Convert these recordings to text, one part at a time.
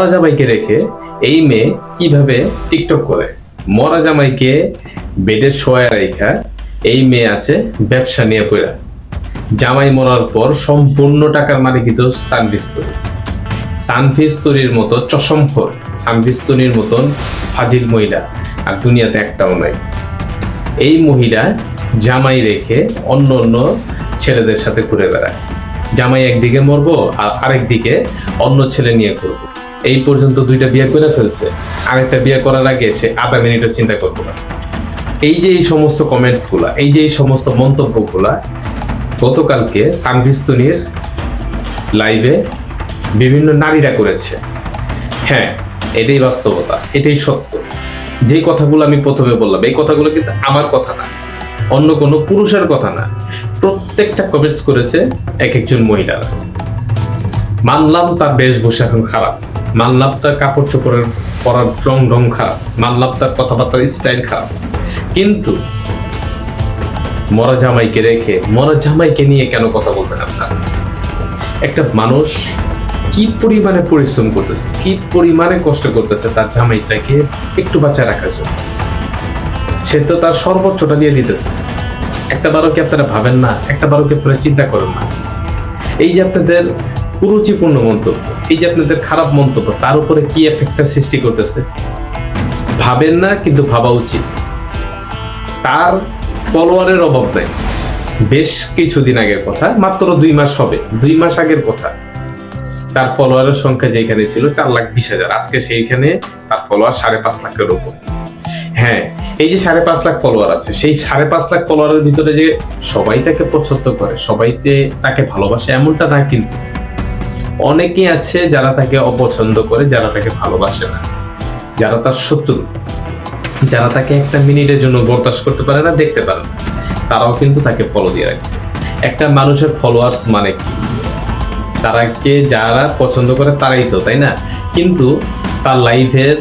মরা জামাইকে রেখে এই মেয়ে কীভাবে টিকটক করে? মরা জামাইকে বেডে শোয়া রেখা এই মেয়ে আছে ব্যবসা নিয়ে পড়া জামাই মরার পর সম্পূর্ণ টাকার মালিকিত সানভিস্তরি সানভিস্তরির মতো চশমখোর সানভিস্তরির মতন ফাজিল মহিলা আর দুনিয়াতে একটাও নাই। এই মহিলা জামাই রেখে অন্য অন্য ছেলেদের সাথে ঘুরে বেড়ায়। জামাই একদিকে মরবো আর আরেক দিকে অন্য ছেলে নিয়ে করব এই পর্যন্ত দুইটা বিয়ে করে ফেলছে। আরেকটা বিয়ে করার আগে সে আধা মিনিটও চিন্তা করব না। এই যে এই সমস্ত কমেন্টসগুলা এই যে এই সমস্ত মন্তব্যগুলা, গতকালকে সানভিস্তনির লাইভে বিভিন্ন নারীরা করেছে। হ্যাঁ এটাই বাস্তবতা, এটাই সত্য। যে কথাগুলো আমি প্রথমে বললাম, এই কথাগুলো কিন্তু আমার কথা না, অন্য কোনো পুরুষের কথা না। প্রত্যেকটা কমেন্টস করেছে এক একজন মহিলারা। মানলাম তার বেশভূষা এখন খারাপ। মানলাম তার কাপড় চোপড়ের পরার রং রং খারাপ মানলাম তার কথাবার্তার স্টাইল খারাপ কিন্তু মরা জামাইকে রেখে, মরা জামাইকে নিয়ে কেন কথা বলবেন আপনারা? একটা মানুষ কি পরিমাণে পরিশ্রম করতেছে, কি পরিমাণে কষ্ট করতেছে তার জামাইটাকে একটু বাঁচায় রাখার জন্য? সে তো তার সর্বোচ্চটা দিয়ে দিতেছে। একটা বারো কি আপনারা ভাবেন না? একটা বারো কি আপনারা চিন্তা করেন না? এই যে আপনাদের কুরুচিপূর্ণ মন্তব্য। এই যে আপনাদের খারাপ মন্তব্য, তার উপরে কি এফেক্টটা সৃষ্টি করতেছে? ভাবেন না, কিন্তু ভাবা উচিত। তার ফলোয়ারের অভাব নাই। বেশ কিছুদিন আগের কথা, মাত্র দুই মাস হবে, দুই মাস আগের কথা। তার ফলোয়ারের সংখ্যা যেখানে ছিল, চার লাখ বিশ হাজার। আজকে সেইখানে তার ফলোয়ার সাড়ে পাঁচ লাখের উপর। হ্যাঁ এই যে সাড়ে পাঁচ লাখ ফলোয়ার আছে, সেই সাড়ে পাঁচ লাখ ফলোয়ারের ভিতরে যে সবাই তাকে পছন্দ করে, সবাইতে তাকে ভালোবাসে, এমনটা না কিন্তু। অনেকেই আছে যারা তাকে অপছন্দ করে, যারা তাকে ভালোবাসে না। যারা তার শত্রু। যারা তাকে একটা মিনিটের জন্য বরদাস্ত করতে পারে না, দেখতে পারে না। তারাও কিন্তু তাকে ফলো দিয়ে রাখছে। একটা মানুষের ফলোয়ার্স মানে কি? তারাকে যারা পছন্দ করে, তারাই তো, তাই না? কিন্তু তার লাইফের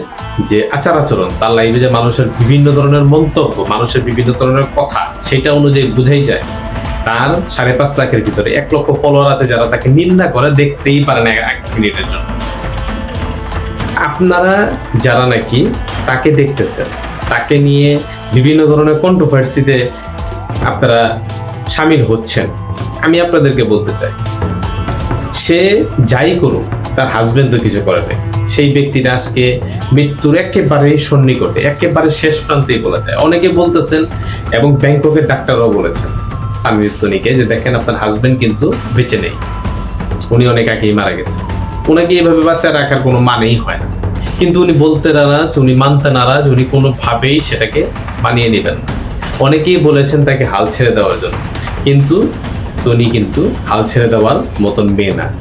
যে আচার আচরণ, তার লাইফে যে মানুষের বিভিন্ন ধরনের মন্তব্য, মানুষের বিভিন্ন ধরনের কথা, সেটা অনুযায়ী বুঝাই যায়। তার সাড়ে পাঁচ লাখের ভিতরে এক লক্ষ ফলোয়ার আছে যারা তাকে নিন্দা করে, দেখতেই পারে না এক মিনিটের জন্য। আপনারা যারা নাকি তাকে দেখতেছেন, তাকে নিয়ে বিভিন্ন ধরনের কন্ট্রোভার্সিতে আপনারা সামিল হচ্ছেন, আমি আপনাদেরকে বলতে চাই, সে যাই করুক, তার হাজবেন্ড তো কিছু করে নাই। সেই ব্যক্তিটা আজকে মৃত্যুর একেবারে সন্নিকটে, একেবারে শেষ প্রান্তেই বলা যায় অনেকে বলতেছেন এবং ব্যাংককের ডাক্তাররাও বলেছেন সামিস্তনিকে যে দেখেন আপনার হাজবেন্ড কিন্তু বেঁচে নেই। উনি অনেক আগেই মারা গেছে। ওনাকে এইভাবে বাচ্চা রাখার কোনো মানেই হয় না। কিন্তু উনি বলতে নারাজ, উনি মানতে নারাজ, উনি কোনোভাবেই সেটাকে মানিয়ে নেবেন না। অনেকেই বলেছেন তাকে হাল ছেড়ে দেওয়ার জন্য। কিন্তু তনি কিন্তু হাল ছেড়ে দেওয়ার মতন মেয়ে না।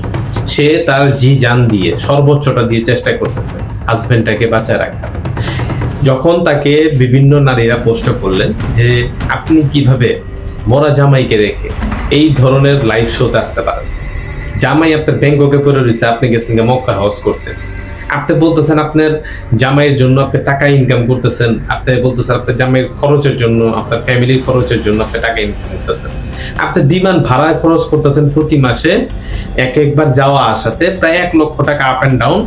সে তার জি জান দিয়ে, সর্বোচ্চটা দিয়ে চেষ্টা করতেছে হাজবেন্ডটাকে বাঁচায় রাখার। যখন তাকে বিভিন্ন নারীরা প্রশ্ন করলেন যে, আপনি কীভাবে মরা জামাইকে রেখে এই ধরনের লাইভ শোতে আসতে পারেন। জামাই আপনার ব্যাংককে পড়ে রয়েছে, আপনি গেছেন মক্কা হাউস করতে। আপনি বলতেছেন আপনার জামাইয়ের জন্য আপনি টাকা ইনকাম করতেছেন, আপনি বলতেছেন আপনার জামাইয়ের খরচের জন্য, আপনার ফ্যামিলির খরচের জন্য আপনি টাকা ইনকাম করতেছেন। আপনি বিমান ভাড়া খরচ করতেছেন প্রতি মাসে, এক একবার যাওয়া আসাতে প্রায় এক লক্ষ টাকা আপ অ্যান্ড ডাউন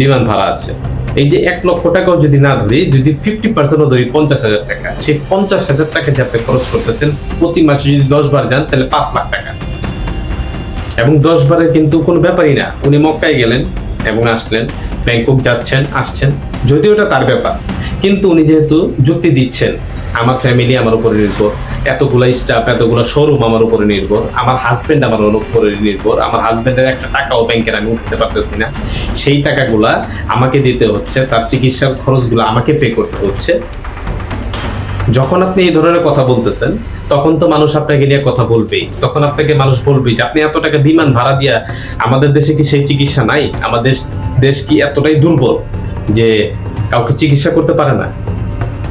বিমান ভাড়া আছে। এই যে এক লক্ষ টাকাও যদি না ধরি, যদি ফিফটি পার্সেন্টও ধরি পঞ্চাশ হাজার টাকা, সেই পঞ্চাশ হাজার টাকা যে আপনি খরচ করতেছেন, প্রতি মাসে যদি দশ বার যান, তাহলে পাঁচ লাখ টাকা। এবং দশ বারের কিন্তু কোনো ব্যাপারই না। উনি মক্কায় গেলেন এবং আসলেন, ব্যাংকক যাচ্ছেন, আসছেন। যদিও এটা তার ব্যাপার, কিন্তু উনি যেহেতু যুক্তি দিচ্ছেন, আমার ফ্যামিলি আমার উপরে নির্ভর। এতগুলা স্টাফ এতগুলো শোরুম আমার উপরে নির্ভর। আমার হাজবেন্ড আমার উপরে নির্ভর। আমার হাজবেন্ডের একটা টাকাও ব্যাংকের আমি উঠতে পারতেছি না। সেই টাকাগুলা আমাকে দিতে হচ্ছে, তার চিকিৎসার খরচগুলো আমাকে পে করতে হচ্ছে। যখন আপনি এই ধরনের কথা বলতেছেন, তখন তো মানুষ আপনাকে নিয়ে কথা বলবেই। তখন আপনাকে মানুষ বলবেই যে, আপনি এত টাকা বিমান ভাড়া দিয়া আমাদের দেশে কি সেই চিকিৎসা নাই? আমাদের দেশ কি এতটাই দুর্বল যে কাউকে চিকিৎসা করতে পারে না?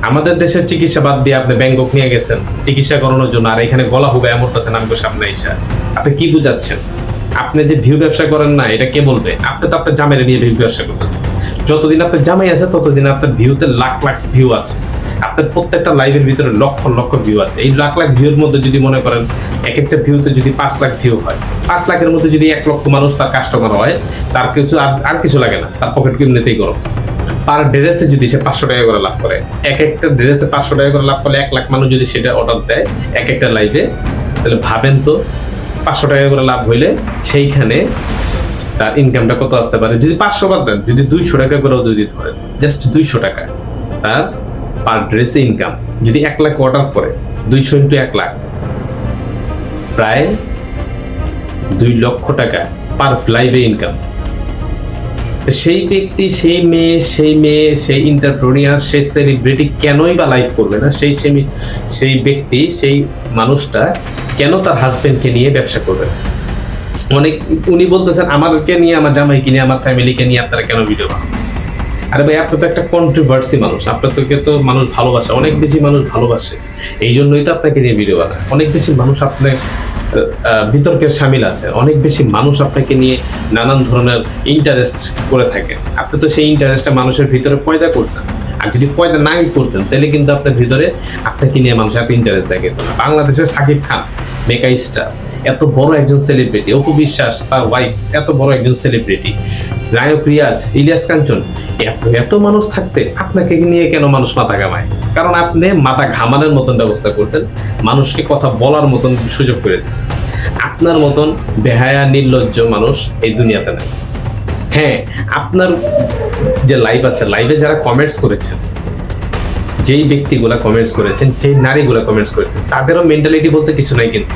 আমাদের দেশের চিকিৎসা বাদ দিয়ে আপনি ব্যাংকক নিয়ে গেছেন, চিকিৎসা করানোর জন্য, আর এখানে গলা হুবে এমনটাছেন আমাকে সামনে এসে আপনি কি বুঝাচ্ছেন? আপনি যে ভিউ ব্যবসা করেন না, এটা কে বলবে? আপনি তো আপনার জামাইরে নিয়ে ভিউ ব্যবসা করতেছেন। যতদিন আপনার জামাই আছে, ততদিন আপনার ভিউতে লাখ লাখ ভিউ আছে। আপনার প্রত্যেকটা লাইভের ভিতরে লক্ষ লক্ষ ভিউ আছে। এই লাখ লাখ ভিউর মধ্যে যদি মনে করেন, এক একটা ভিউতে যদি পাঁচ লাখ ভিউ হয়, পাঁচ লাখের মধ্যে যদি এক লক্ষ মানুষ তার কাস্টমার হয়, তার কিছু আর কিছু লাগে না। তার পকেট এমনিতেই গরম। পার ড্রেসে যদি সে পাঁচশো টাকা করে লাভ করে, এক একটা ড্রেসে পাঁচশো টাকা করে লাভ করলে এক লাখ মানুষ যদি সেটা অর্ডার দেয়, এক একটা লাইভে তাহলে ভাবেন তো পাঁচশো টাকা করে লাভ হইলে সেইখানে তার ইনকামটা কত আসতে পারে? যদি পাঁচশো বাদ দেন, যদি দুইশো টাকা করেও যদি ধরেন জাস্ট দুইশো টাকা তার পার ড্রেসে ইনকাম যদি এক লাখ অর্ডার করে, দুইশো ইন্টু এক লাখ, প্রায় দুই লক্ষ টাকা পার লাইভে ইনকাম সেই ব্যক্তি, সেই মেয়ে সেই মেয়ে, সেই ইন্টারপ্রনিয়ার সেই সেলিব্রিটি কেনই বা লাইফ করবে না? সেই সেই সেই ব্যক্তি, সেই মানুষটা কেন তার হাজব্যান্ডকে নিয়ে ব্যবসা করবে অনেক, উনি বলতেছেন আমাদেরকে নিয়ে, আমার জামাইকে নিয়ে, আমার ফ্যামিলিকে নিয়ে আপনারা কেন ভিডিও বানান আরে ভাই, আপনি তো একটা কন্ট্রোভার্সি মানুষ। আপনার তোকে তো মানুষ ভালোবাসে, অনেক বেশি মানুষ ভালোবাসে। এই জন্যই তো আপনাকে নিয়ে ভিডিও বানায়। অনেক বেশি মানুষ আপনার বিতর্কের সামিল আছে। অনেক বেশি মানুষ আপনাকে নিয়ে নানান ধরনের ইন্টারেস্ট করে থাকে। আপনি তো সেই ইন্টারেস্টটা মানুষের ভিতরে পয়দা করছেন। আর যদি পয়দা নাই করতেন, তাহলে কিন্তু আপনার ভিতরে আপনাকে নিয়ে মানুষ এত ইন্টারেস্ট দেখে। বাংলাদেশের সাকিব খান মেকা স্টার এত বড় একজন সেলিব্রিটি অপু বিশ্বাস তার ওয়াইফ এত বড় একজন সেলিব্রিটি নায়ক রিয়াজ, ইলিয়াস কাঞ্চন, এত এত মানুষ থাকতে আপনাকে নিয়ে কেন মানুষ মাথা ঘামায়? কারণ আপনি মাথা ঘামানোর মতন ব্যবস্থা করছেন, মানুষকে কথা বলার মতন সুযোগ করে দিচ্ছেন আপনার মতন বেহায়া, নির্লজ্জ মানুষ এই দুনিয়াতে নাই। হ্যাঁ আপনার যে লাইভ আছে লাইভে যারা কমেন্টস করেছেন, যেই ব্যক্তিগুলা কমেন্টস করেছেন, যেই নারীগুলা কমেন্টস করেছেন, তাদেরও মেন্টালিটি বলতে কিছু নাই কিন্তু।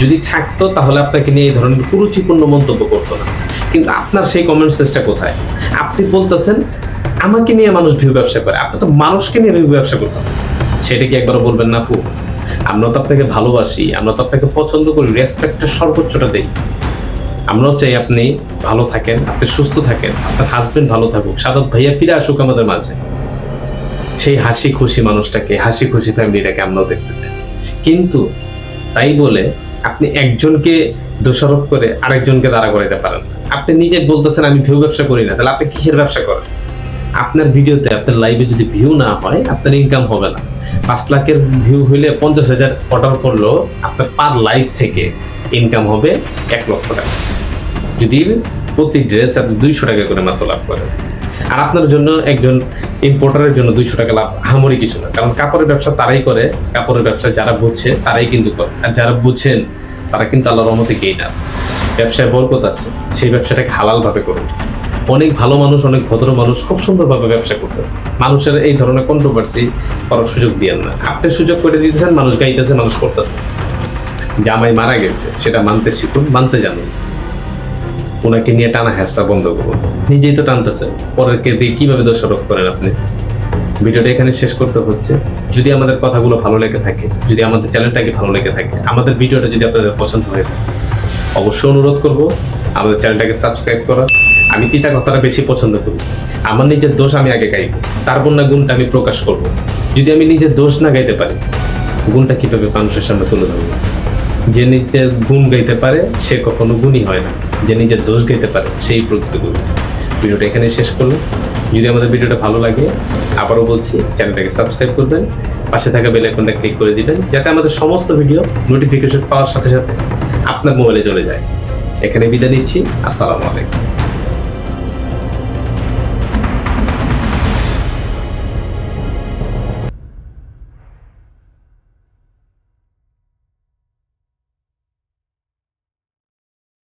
যদি থাকতো, তাহলে আপনাকে নিয়ে এই ধরনের কুরুচিপূর্ণ মন্তব্য করতো না। কিন্তু আপনার সেই কমেন্ট সেসটা কোথায়? আপনি বলতেছেন, আমাকে নিয়ে মানুষ ভিউ ব্যবসা করে। আপনি তো মানুষকে নিয়ে ভিউ ব্যবসা করতেছেন। সেটা কি একবার বলবেন না আপু? আমরা তো আপনাকে ভালোবাসি, আমরা তো আপনাকে পছন্দ করি রেসপেক্টের সর্বোচ্চটা দেই। আমরাও চাই আপনি ভালো থাকেন, আপনি সুস্থ থাকেন, আপনার হাজবেন্ড ভালো থাকুক, সাদত ভাইয়া ফিরে আসুক আমাদের মাঝে। সেই হাসি খুশি মানুষটাকে, হাসি খুশি ফ্যামিলিটাকে আমরাও দেখতে চাই। কিন্তু তাই বলে আপনি একজনকে দোষারোপ করে আরেকজনকে দাঁড়া করাইতে পারেন। আপনি নিজে বলতেছেন, আমি ভিউ ব্যবসা করি না। তাহলে আপনি কিসের ব্যবসা করেন? আপনার ভিডিওতে আপনার লাইভে যদি ভিউ না হয়, আপনার ইনকাম হবে না। পাঁচ লাখের ভিউ হইলে পঞ্চাশ হাজার অর্ডার করলেও আপনার পার লাইভ থেকে ইনকাম হবে এক লক্ষ টাকা। যদি প্রতি ড্রেস আপনি দুইশো টাকা করে মাত্র লাভ করেন। আর আপনার জন্য একজন ইম্পোর্টারের জন্য দুইশো টাকা লাভ হামরি কিছু না। কারণ কাপড়ের ব্যবসা তারাই করে, কাপড়ের ব্যবসা যারা বুঝছে তারাই কিন্তু করে। আর যারা বুঝছেন তারা কিন্তু আল্লাহর রহমতে গেইনার ব্যবসায় বরকত আছে, সেই ব্যবসাটাকে হালালভাবে করুন। অনেক ভালো মানুষ, অনেক ভদ্র মানুষ খুব সুন্দরভাবে ব্যবসা করতেছে। মানুষের এই ধরনের কন্ট্রোভার্সি করার সুযোগ দিয়েন না। আপনি সুযোগ করে দিতেছেন, মানুষ গাইতেছে, মানুষ করতেছে। জামাই মারা গেছে, সেটা মানতে শিখুন, মানতে জানুন। ওনাকে নিয়ে টানা হ্যাসা বন্ধ করুন নিজেই তো টানতেছেন পরেরকে দিয়ে কীভাবে দোষারোপ করেন আপনি? ভিডিওটা এখানে শেষ করতে হচ্ছে। যদি আমাদের কথাগুলো ভালো লেগে থাকে, যদি আমাদের চ্যানেলটাকে ভালো লেগে থাকে, আমাদের ভিডিওটা যদি আপনাদের পছন্দ হয়ে থাকে, অবশ্যই অনুরোধ করব, আমাদের চ্যানেলটাকে সাবস্ক্রাইব করা। আমি তিতা কথাটা বেশি পছন্দ করি। আমার নিজের দোষ আমি আগে গাইব। তারপর না গুণটা আমি প্রকাশ করব। যদি আমি নিজের দোষ না গাইতে পারি, গুণটা কীভাবে মানুষের সামনে তুলে ধরবো? যে নিজের গুণ গাইতে পারে, সে কখনো গুণই হয় না। যে নিজের দোষ গাইতে পারে, সেই প্রকৃতিগুলো ভিডিওটা এখানে শেষ করলাম। যদি আমাদের ভিডিওটা ভালো লাগে, আবারও বলছি, চ্যানেলটাকে সাবস্ক্রাইব করবেন, পাশে থাকা বেল আইকনটা ক্লিক করে দিবেন, যাতে আমাদের সমস্ত ভিডিও নোটিফিকেশন পাওয়ার সাথে সাথে আপনার মোবাইলে চলে যায়। এখানে বিদায় নিচ্ছি। আসসালামু আলাইকুম।